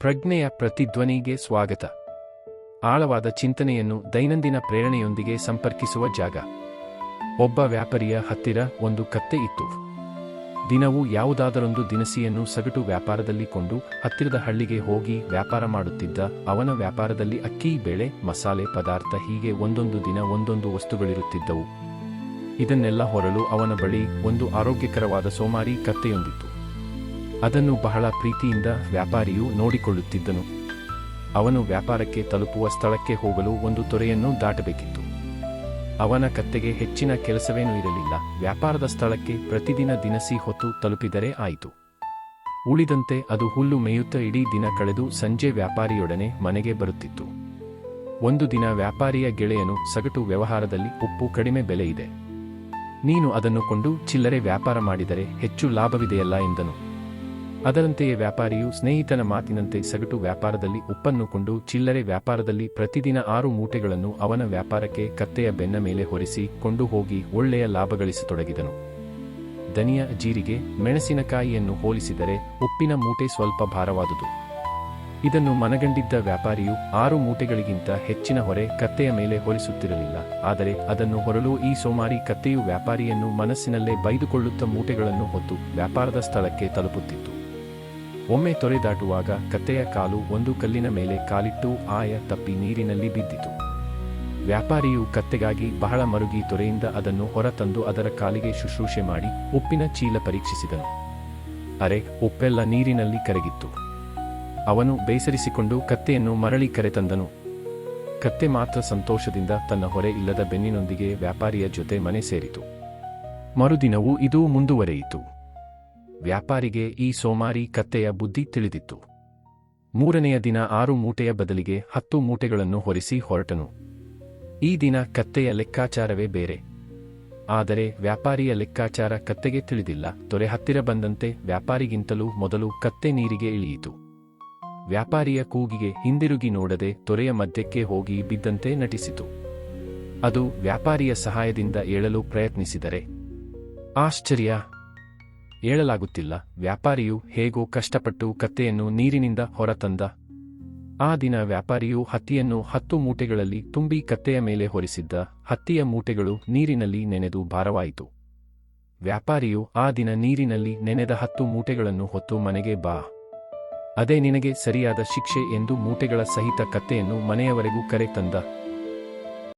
ಪ್ರಜ್ಞೆಯ ಪ್ರತಿಧ್ವನಿಗೆ ಸ್ವಾಗತ. ಆಳವಾದ ಚಿಂತನೆಯನ್ನು ದೈನಂದಿನ ಪ್ರೇರಣೆಯೊಂದಿಗೆ ಸಂಪರ್ಕಿಸುವ ಜಾಗ. ಒಬ್ಬ ವ್ಯಾಪಾರಿಯ ಹತ್ತಿರ ಒಂದು ಕತ್ತೆ ಇತ್ತು. ದಿನವೂ ಯಾವುದಾದರೊಂದು ದಿನಸಿಯನ್ನು ಸಗಟು ವ್ಯಾಪಾರದಲ್ಲಿ ಕೊಂಡು ಹತ್ತಿರದ ಹಳ್ಳಿಗೆ ಹೋಗಿ ವ್ಯಾಪಾರ ಮಾಡುತ್ತಿದ್ದ ಅವನ ವ್ಯಾಪಾರದಲ್ಲಿ ಅಕ್ಕಿ, ಬೇಳೆ, ಮಸಾಲೆ ಪದಾರ್ಥ ಹೀಗೆ ಒಂದೊಂದು ದಿನ ಒಂದೊಂದು ವಸ್ತುಗಳಿರುತ್ತಿದ್ದವು. ಇದನ್ನೆಲ್ಲ ಹೊರಲು ಅವನ ಬಳಿ ಒಂದು ಆರೋಗ್ಯಕರವಾದ ಸೋಮಾರಿ ಕತ್ತೆಯೊಂದಿತ್ತು. ಅದನ್ನು ಬಹಳ ಪ್ರೀತಿಯಿಂದ ವ್ಯಾಪಾರಿಯು ನೋಡಿಕೊಳ್ಳುತ್ತಿದ್ದನು. ಅವನು ವ್ಯಾಪಾರಕ್ಕೆ ತಲುಪುವ ಸ್ಥಳಕ್ಕೆ ಹೋಗಲು ಒಂದು ತೊರೆಯನ್ನು ದಾಟಬೇಕಿತ್ತು. ಅವನ ಕತ್ತೆಗೆ ಹೆಚ್ಚಿನ ಕೆಲಸವೇನೂ ಇರಲಿಲ್ಲ. ವ್ಯಾಪಾರದ ಸ್ಥಳಕ್ಕೆ ಪ್ರತಿದಿನ ದಿನಸಿ ಹೊತ್ತು ತಲುಪಿದರೆ ಆಯಿತು. ಉಳಿದಂತೆ ಅದು ಹುಲ್ಲು ಮೇಯುತ್ತಾ ಇಡೀ ದಿನ ಕಳೆದು ಸಂಜೆ ವ್ಯಾಪಾರಿಯೊಡನೆ ಮನೆಗೆ ಬರುತ್ತಿತ್ತು. ಒಂದು ದಿನ ವ್ಯಾಪಾರಿಯ ಗೆಳೆಯನು ಸಗಟು ವ್ಯವಹಾರದಲ್ಲಿ ಉಪ್ಪು ಕಡಿಮೆ ಬೆಲೆ ಇದೆ. ನೀನು ಅದನ್ನು ಕೊಂಡು ಚಿಲ್ಲರೆ ವ್ಯಾಪಾರ ಮಾಡಿದರೆ ಹೆಚ್ಚು ಲಾಭವಿದೆಯಲ್ಲ ಎಂದನು. ಅದರಂತೆಯೇ ವ್ಯಾಪಾರಿಯು ಸ್ನೇಹಿತನ ಮಾತಿನಂತೆ ಸಗಟು ವ್ಯಾಪಾರದಲ್ಲಿ ಉಪ್ಪನ್ನು ಕೊಂಡು ಚಿಲ್ಲರೆ ವ್ಯಾಪಾರದಲ್ಲಿ ಪ್ರತಿದಿನ ಆರು ಮೂಟೆಗಳನ್ನು ಅವನ ವ್ಯಾಪಾರಕ್ಕೆ ಕತ್ತೆಯ ಬೆನ್ನ ಮೇಲೆ ಹೊರಿಸಿ ಕೊಂಡು ಹೋಗಿ ಒಳ್ಳೆಯ ಲಾಭ ಗಳಿಸತೊಡಗಿದನು. ದನಿಯ ಜೀರಿಗೆ ಮೆಣಸಿನಕಾಯಿಯನ್ನು ಹೋಲಿಸಿದರೆ ಉಪ್ಪಿನ ಮೂಟೆ ಸ್ವಲ್ಪ ಭಾರವಾದುದು. ಇದನ್ನು ಮನಗಂಡಿದ್ದ ವ್ಯಾಪಾರಿಯು ಆರು ಮೂಟೆಗಳಿಗಿಂತ ಹೆಚ್ಚಿನ ಹೊರೆ ಕತ್ತೆಯ ಮೇಲೆ ಹೊರಿಸುತ್ತಿರಲಿಲ್ಲ. ಆದರೆ ಅದನ್ನು ಹೊರಲು ಈ ಸೋಮಾರಿ ಕತ್ತೆಯು ವ್ಯಾಪಾರಿಯನ್ನು ಮನಸ್ಸಿನಲ್ಲೇ ಬೈದುಕೊಳ್ಳುತ್ತ ಮೂಟೆಗಳನ್ನು ಹೊತ್ತು ವ್ಯಾಪಾರದ ಸ್ಥಳಕ್ಕೆ ತಲುಪುತ್ತಿತ್ತು. ಒಮ್ಮೆ ತೊರೆ ದಾಟುವಾಗ ಕತ್ತೆಯ ಕಾಲು ಒಂದು ಕಲ್ಲಿನ ಮೇಲೆ ಕಾಲಿಟ್ಟು ಆಯ ತಪ್ಪಿ ನೀರಿನಲ್ಲಿ ಬಿದ್ದಿತು. ವ್ಯಾಪಾರಿಯು ಕತ್ತೆಗಾಗಿ ಬಹಳ ಮರುಗಿ ತೊರೆಯಿಂದ ಅದನ್ನು ಹೊರತಂದು ಅದರ ಕಾಲಿಗೆ ಶುಶ್ರೂಷೆ ಮಾಡಿ ಉಪ್ಪಿನ ಚೀಲ ಪರೀಕ್ಷಿಸಿದನು. ಅರೆ, ಉಪ್ಪೆಲ್ಲ ನೀರಿನಲ್ಲಿ ಕರಗಿತ್ತು. ಅವನು ಬೇಸರಿಸಿಕೊಂಡು ಕತ್ತೆಯನ್ನು ಮರಳಿ ಕರೆತಂದನು ಕತ್ತೆ ಮಾತ್ರ ಸಂತೋಷದಿಂದ ತನ್ನ ಹೊರೆ ಇಲ್ಲದ ಬೆನ್ನಿನೊಂದಿಗೆ ವ್ಯಾಪಾರಿಯ ಜೊತೆ ಮನೆ ಸೇರಿತು. ಮರುದಿನವೂ ಇದೂ ಮುಂದುವರೆಯಿತು. ವ್ಯಾಪಾರಿಗೆ ಈ ಸೋಮಾರಿ ಕತ್ತೆಯ ಬುದ್ಧಿ ತಿಳಿದಿತ್ತು. ಮೂರನೆಯ ದಿನ ಆರು ಮೂಟೆಯ ಬದಲಿಗೆ ಹತ್ತು ಮೂಟೆಗಳನ್ನು ಹೊರಿಸಿ ಹೊರಟನು. ಈ ದಿನ ಕತ್ತೆಯ ಲೆಕ್ಕಾಚಾರವೇ ಬೇರೆ. ಆದರೆ ವ್ಯಾಪಾರಿಯ ಲೆಕ್ಕಾಚಾರ ಕತ್ತೆಗೆ ತಿಳಿದಿಲ್ಲ, ತೊರೆ ಹತ್ತಿರ ಬಂದಂತೆ ವ್ಯಾಪಾರಿಗಿಂತಲೂ ಮೊದಲು ಕತ್ತೆ ನೀರಿಗೆ ಇಳಿಯಿತು. ವ್ಯಾಪಾರಿಯ ಕೂಗಿಗೆ ಹಿಂದಿರುಗಿ ನೋಡದೆ ತೊರೆಯ ಮಧ್ಯಕ್ಕೆ ಹೋಗಿ ಬಿದ್ದಂತೆ ನಟಿಸಿತು. ಅದು ವ್ಯಾಪಾರಿಯ ಸಹಾಯದಿಂದ ಏಳಲು ಪ್ರಯತ್ನಿಸಿದರೆ. ಆಶ್ಚರ್ಯ ಏಳಲಾಗುತ್ತಿಲ್ಲ. ವ್ಯಾಪಾರಿಯು ಹೇಗೋ ಕಷ್ಟಪಟ್ಟು ಕತ್ತೆಯನ್ನು ನೀರಿನಿಂದ ಹೊರತಂದ. ಆ ದಿನ ವ್ಯಾಪಾರಿಯು ಹತ್ತಿಯನ್ನು ಹತ್ತು ಮೂಟೆಗಳಲ್ಲಿ ತುಂಬಿ ಕತ್ತೆಯ ಮೇಲೆ ಹೊರಿಸಿದ್ದ. ಹತ್ತಿಯ ಮೂಟೆಗಳು ನೀರಿನಲ್ಲಿ ನೆನೆದು ಭಾರವಾಯಿತು. ವ್ಯಾಪಾರಿಯು ಆ ದಿನ ನೀರಿನಲ್ಲಿ ನೆನೆದ ಹತ್ತು ಮೂಟೆಗಳನ್ನು ಹೊತ್ತು ಮನೆಗೆ ಬಾ. ಅದೇ ನಿನಗೆ ಸರಿಯಾದ ಶಿಕ್ಷೆ ಎಂದು ಮೂಟೆಗಳ ಸಹಿತ ಕತ್ತೆಯನ್ನು ಮನೆಯವರೆಗೂ ಕರೆ ತಂದ.